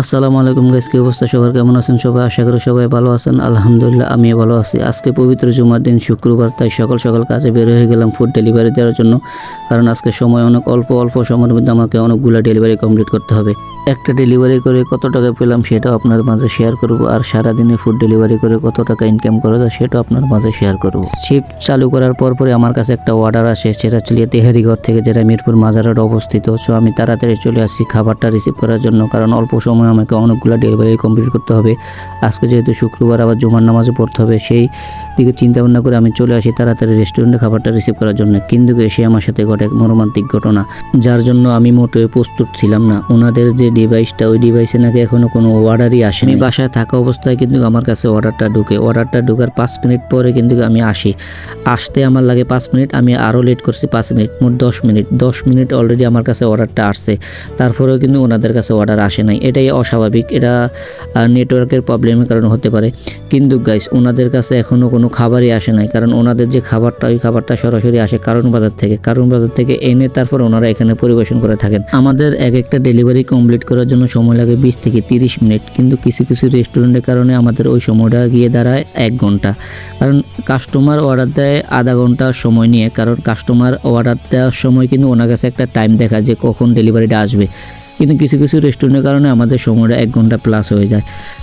আসসালামু আলাইকুম গাইস কি অবস্থা? সবার কেমন আছেন সবাই? আশা করি সবাই ভালো আছেন। আলহামদুলিল্লাহ, আমিও ভালো আছি। আজকে পবিত্র জুমার দিন, শুক্রবার, তাই সকাল সকাল কাজে বের হয়ে গেলাম ফুড ডেলিভারি দেওয়ার জন্য। কারণ আজকে সময় অনেক অল্প অল্প সময়ের মধ্যে আমাকে অনেকগুলো ডেলিভারি কমপ্লিট করতে হবে। একটা ডেলিভারি করে কত টাকা পেলাম সেটাও আপনার মাঝে শেয়ার করব। আর সারাদিনে ফুড ডেলিভারি করে কত টাকা ইনকাম করা যায় সেটাও আপনার মাঝে শেয়ার করব। শিফট চালু করার পর পরে আমার কাছে একটা অর্ডার আসে, সেটা চলিয়ে তেহারিঘর থেকে, যেটা মিরপুর মাজারের অবস্থিত। সো আমি তাড়াতাড়ি চলে আসি খাবারটা রিসিভ করার জন্য। কারণ অল্প সময় আমাকে অনেকগুলো ডেলিভারি কমপ্লিট করতে হবে। আজকে যেহেতু শুক্রবার, আবার জুমার নামাজে পড়তে হবে, সেই দিকে চিন্তা ভাবনা করে আমি চলে আসি তাড়াতাড়ি রেস্টুরেন্টে খাবারটা রিসিভ করার জন্য। কিন্তু এসে আমার সাথে ঘটে এক মর্মান্তিক ঘটনা, যার জন্য আমি মোটেও প্রস্তুত ছিলাম না। ওনাদের যে ডিভাইসটা ওই ডিভাইসে নাকি এখনও কোনো অর্ডারই আসেনি। বাসায় থাকা অবস্থায় কিন্তু আমার কাছে অর্ডারটা ঢুকে। অর্ডারটা ঢুকার পাঁচ মিনিট পরে কিন্তু আমি আসি। আসতে আমার লাগে পাঁচ মিনিট, আমি আরও লেট করছি পাঁচ মিনিট, মোট দশ মিনিট। দশ মিনিট অলরেডি আমার কাছে অর্ডারটা আসছে। তারপরেও কিন্তু ওনাদের কাছে অর্ডার আসে নাই। এটাই অস্বাভাবিক। এটা নেটওয়ার্কের প্রবলেমের কারণে হতে পারে। কিন্তু গাইস ওনাদের কাছে এখনও কোনো খাবারই আসে নাই, কারণ ওনাদের যে খাবারটা, ওই খাবারটা সরাসরি আসে কারণ বাজার থেকে। কারণ বাজার থেকে এনে তারপর ওনারা এখানে পরিবেশন করে থাকেন। আমাদের এক একটা ডেলিভারি কমপ্লিট করার জন্য সময় লাগে বিশ থেকে তিরিশ মিনিট, কিন্তু কিছু কিছু রেস্টুরেন্টের কারণে আমাদের ওই সময়টা গিয়ে দাঁড়ায় এক ঘণ্টা। কারণ কাস্টমার অর্ডার দেয় আধা ঘণ্টা সময় নিয়ে, কারণ কাস্টমার অর্ডার দেওয়ার সময় কিন্তু ওনার কাছে একটা টাইম দেখা যে কখন ডেলিভারিটা আসবে। কিন্তু কিছু কিছু রেস্টুরেন্টের কারণে আমাদের সময়টা এক ঘণ্টা প্লাস হয়ে যায়।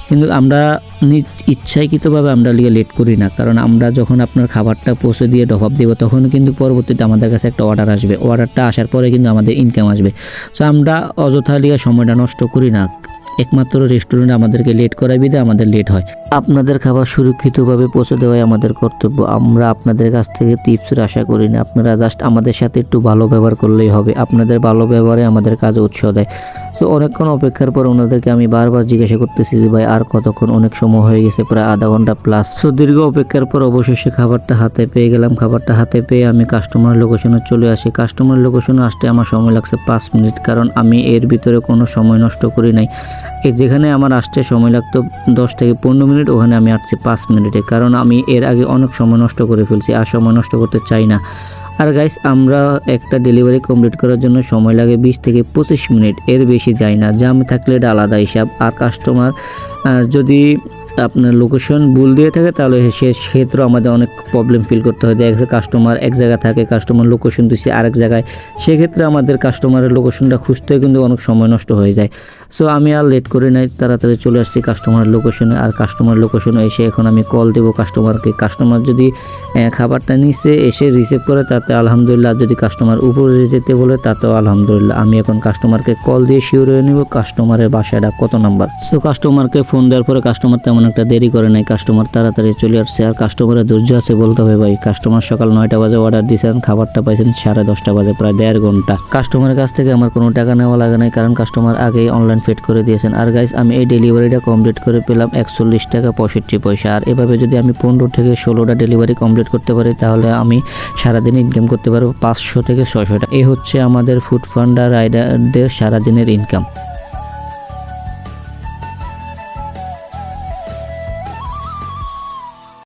কিন্তু আমরা নিজ ইচ্ছাকৃতভাবে আমরা লিগে লেট করি না। কারণ আমরা যখন আপনার খাবারটা পৌঁছে দিয়ে ডবাব দেবো, তখন কিন্তু পরবর্তীতে আমাদের কাছে একটা অর্ডার আসবে। অর্ডারটা আসার পরে কিন্তু আমাদের ইনকাম আসবে। সো আমরা অযথা লিগে সময়টা নষ্ট করি না। একমাত্র রেস্টুরেন্ট আমাদেরকে লেট করায় বিধে আমাদের লেট হয়। আপনাদের খাবার সুরক্ষিতভাবে পৌঁছে দেওয়াই আমাদের কর্তব্য। আমরা আপনাদের কাছ থেকে টিপসের আশা করি না। আপনারা জাস্ট আমাদের সাথে একটু ভালো ব্যবহার করলেই হবে। আপনাদের ভালো ব্যবহারে আমাদের কাজে উৎসাহ দেয়। তো অনেকক্ষণ অপেক্ষার পর ওনাদেরকে আমি বারবার জিজ্ঞাসা করতেছি যে, ভাই, আর কতক্ষণ? অনেক সময় হয়ে গেছে, প্রায় আধা ঘণ্টা প্লাস সো দীর্ঘ অপেক্ষার পর অবশেষে খাবারটা হাতে পেয়ে গেলাম। খাবারটা হাতে পেয়ে আমি কাস্টমার লোকেশনে চলে আসি। কাস্টমার লোকেশনে আসতে আমার সময় লাগছে পাঁচ মিনিট। কারণ আমি এর ভিতরে কোনো সময় নষ্ট করি নাই। এই যেখানে আমার আসতে সময় লাগতো দশ থেকে পনেরো মিনিট, ওখানে আমি আসছি পাঁচ মিনিটে। কারণ আমি এর আগে অনেক সময় নষ্ট করে ফেলছি, আর সময় নষ্ট করতে চাই না। আর গাইস আমরা একটা ডেলিভারি কমপ্লিট করার জন্য সময় লাগে বিশ থেকে পঁচিশ মিনিট, এর বেশি যায় না। জাম থাকলে এটা আলাদা হিসাব। আর কাস্টমার যদি আপনার লোকেশন ভুল দিয়ে থাকে, তাহলে সে ক্ষেত্রে আমাদের অনেক প্রবলেম ফিল করতে হয়। দেখা কাস্টমার এক জায়গায় থাকে কাস্টমার লোকেশন দিচ্ছে আরেক জায়গায়। সেক্ষেত্রে আমাদের কাস্টমারের লোকেশনটা খুঁজতে কিন্তু অনেক সময় নষ্ট হয়ে যায়। সো আমি আর লেট করে নাই, তাড়াতাড়ি চলে আসছি কাস্টমারের লোকেশনে আর কাস্টমার লোকেশনে এসে এখন আমি কল দেবো কাস্টমারকে কাস্টমার যদি খাবারটা নিচে এসে রিসিভ করে, তাতে আলহামদুলিল্লাহ, যদি কাস্টমার উপরে যেতে বলে, তাতেও আলহামদুলিল্লাহ। আমি এখন কাস্টমারকে কল দিয়ে শিওর হয়ে নিব কাস্টমারের বাসাটা কত নাম্বার সো কাস্টমারকে ফোন দেওয়ার পরে কাস্টমার তেমন একটা দেরি করে নাই। কাস্টমার তাড়াতাড়ি চলে আসছে। আর কাস্টমারের ধৈর্য আছে বলতে হবে ভাই। কাস্টমার সকাল নয়টা বাজে অর্ডার দিয়েছেন খাবারটা পাইছেন সাড়ে দশটা বাজে, প্রায় দেড় ঘণ্টা। কাস্টমারের কাছ থেকে আমার কোনো টাকা নেওয়া লাগে নাই, কারণ কাস্টমার আগেই অনলাইন ফিট করে দিয়েছেন। আর গাইস আমি এই ডেলিভারিটা কমপ্লিট করে পেলাম একচল্লিশ টাকা পঁয়ষট্টি পয়সা। আর এভাবে যদি আমি পনেরো থেকে ষোলোটা ডেলিভারি কমপ্লিট করতে পারি, তাহলে আমি সারাদিন ইনকাম করতে পারব পাঁচশো থেকে ছয়শো টাকা। এই হচ্ছে আমাদের ফুড ফান্ডার রাইডারদের সারাদিনের ইনকাম